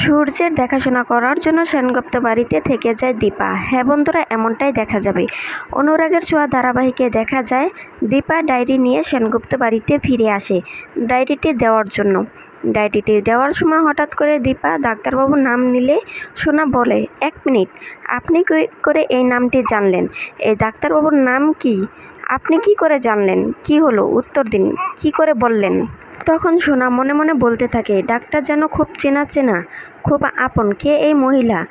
সূর্যের দেখাশোনা করার জন্য সেনগুপ্ত বাড়িতে থেকে যায় দীপা। হ্যাঁ বন্ধুরা, এমনটাই দেখা যাবে। অনুরাগের ছোঁয়া ধারাবাহিকে দেখা যায়, দীপা ডায়েরি নিয়ে সেনগুপ্ত বাড়িতে ফিরে আসে ডায়েরিটি দেওয়ার জন্য। ডায়েরিটি দেওয়ার সময় হঠাৎ করে দীপা ডাক্তারবাবুর নাম নিলে সোনা বলে, এক মিনিট, আপনি করে এই নামটি জানলেন? এই ডাক্তারবাবুর নাম কি? আপনি কি করে জানলেন? কি হলো? উত্তর দিন, কি করে বললেন? তখন সোনা মনে মনে বলতে থাকে, ডাক্তার যেন খুব চেনা চেনা খুব আপন, কে এই মহিলা?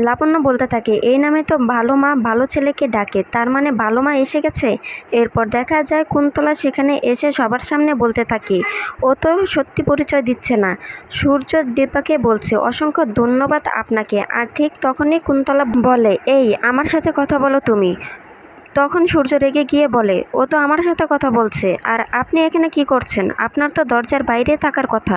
লাবণ্য বলতে থাকে, এই নামে তো ভালো মা, ভালো ছেলেকে ডাকে, তার মানে ভালো মা এসে গেছে? এরপর দেখা যায় কুন্তলা সেখানে এসে সবার সামনে বলতে থাকে, ও তো সত্যি পরিচয় দিচ্ছে না। সূর্য দীপাকে বলছে, অসংখ্য ধন্যবাদ আপনাকে। আর ঠিক তখনই কুন্তলা বলে, এই, আমার সাথে কথা বলো তুমি। তখন সূর্য রেগে গিয়ে বলে, ও তো আমার সাথে কথা বলছে, আর আপনি এখানে কি করছেন? আপনার তো দরজার বাইরে থাকার কথা।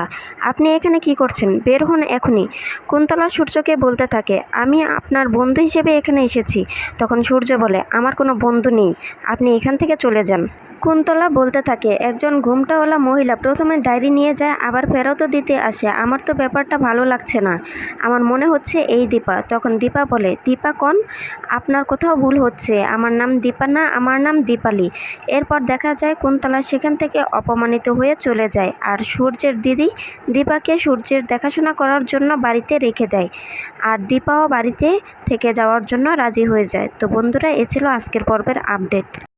আপনি এখানে কি করছেন? বের হন এখনই। কুন্তলা সূর্যকে বলতে থাকে, আমি আপনার বন্ধু হিসেবে এখানে এসেছি। তখন সূর্য বলে, আমার কোনো বন্ধু নেই। আপনি এখান থেকে চলে যান। কুন্তলা বলতে থাকে, একজন ঘুমটাওয়ালা মহিলা প্রথমে ডায়েরি নিয়ে যায়, আবার ফেরতও দিতে আসে। আমার তো ব্যাপারটা ভালো লাগছে না। আমার মনে হচ্ছে এই দীপা। তখন দীপা বলে, দীপা কন? আপনার কোথাও ভুল হচ্ছে। আমার নাম দীপা না, আমার নাম দীপালি। এরপর দেখা যায় কুন্তলা সেখান থেকে অপমানিত হয়ে চলে যায়। আর সূর্যের দিদি দীপাকে সূর্যের দেখাশোনা করার জন্য বাড়িতে রেখে দেয়। আর দীপাও বাড়িতে থেকে যাওয়ার জন্য রাজি হয়ে যায়। তো বন্ধুরা, এ ছিল আজকের পর্বের আপডেট।